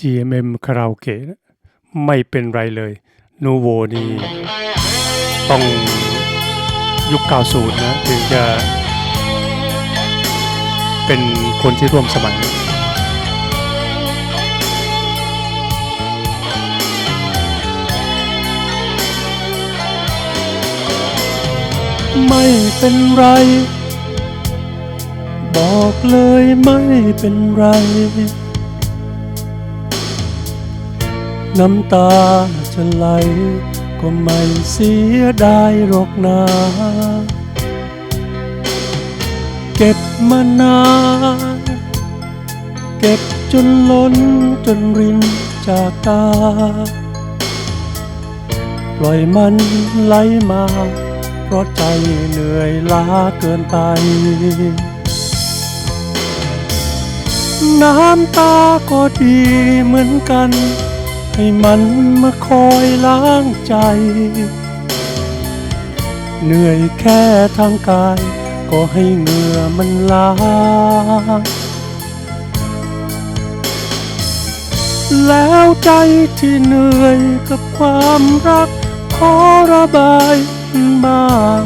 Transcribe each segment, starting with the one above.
GMM คาราโอเกะไม่เป็นไรเลยนูโวนี่ต้องยุค 90 นะ ถึงจะเป็นคนที่ร่วมสมัยไม่เป็นไร บอกเลยไม่เป็นไร น้ำตาจะไหล ก็ไม่เสียดายหรอกนาเก็บมานานเก็บจนล้นจนรินจากตา ปล่อยมันไหลมา เพราะใจเหนื่อยล้าเกินไป น้ำตาก็ดีเหมือนกัน ให้มันมาคอยล้างใจ เหนื่อยแค่ทางกาย ก็ให้เหงื่อมันล้างแล้วใจที่เหนื่อยกับความรัก ขอระบายบ้าง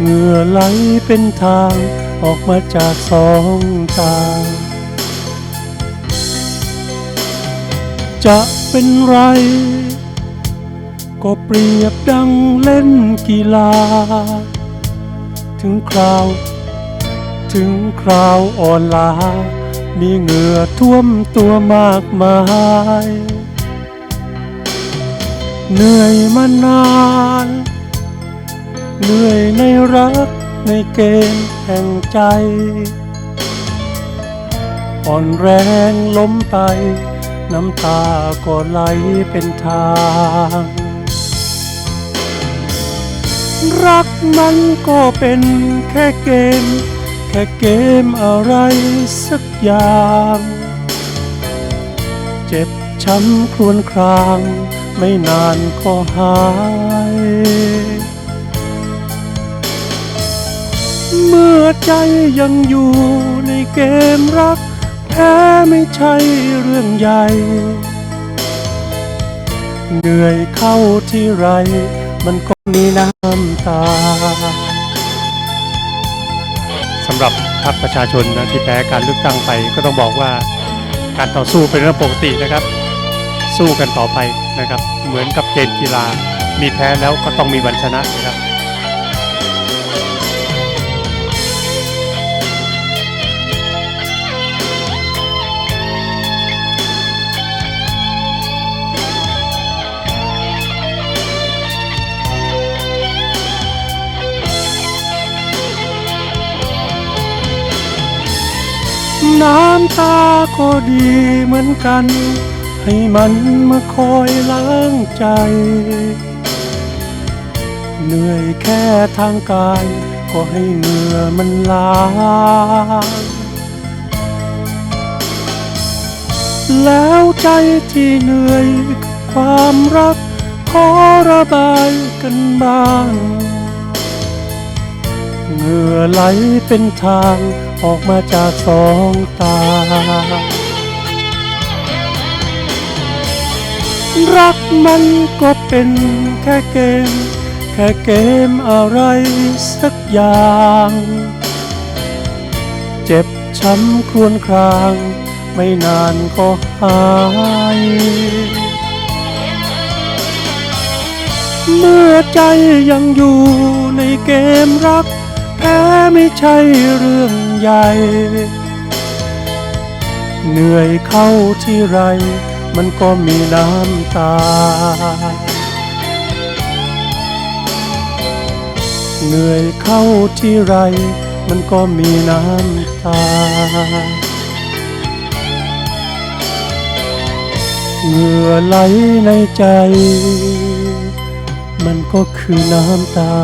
เหงื่อไหลเป็นทางออกมาจากสองตา จะเป็นไร ก็เปรียบดังเล่นกีฬา ถึงคราว ถึงคราวอ่อนล้ามีเหงื่อท่วมตัวมากมาย เหนื่อยมานาน เหนื่อยในรักในเกมแห่งใจ อ่อนแรงล้มไป น้ำตาก็ไหลเป็นทาง รักมันก็เป็นแค่เกม แค่เกมอะไรสักอย่าง เจ็บช้ำครวญคราง ไม่นานก็หายเมื่อใจยังอยู่ในเกมรัก แพ้ไม่ใช่เรื่องใหญ่ เหนื่อยเข้าที่ไร มันก็มีน้ำตาสำหรับพรรคประชาชนนะที่แพ้การเลือกตั้งไปก็ต้องบอกว่าการต่อสู้เป็นเรื่องปกตินะครับ สู้กันต่อไปนะครับ เหมือนกับเกมกีฬา มีแพ้แล้วก็ต้องมีวันชนะนะครับ น้ำตาก็ดีเหมือนกัน ให้มันมาคอยล้างใจ เหนื่อยแค่ทางกาย ก็ให้เหงื่อมันล้างแล้วใจที่เหนื่อยกับความรัก ขอระบายกันบ้าง เหงื่อไหลเป็นทางออกมาจากสองตา รักมันก็เป็นแค่เกม แค่เกมอะไรสักอย่าง เจ็บช้ำครวญคราง ไม่นานก็หายเมื่อใจยังอยู่ในเกมรัก พ้ไม่ใช่เรื่องใหญ่ เหนื่อยเข้าที่ไร มันก็มีน้ำตา เหนื่อยเข้าที่ไร มันก็มีน้ำตา เหงื่อไหลในใจ มันก็คือน้ำตา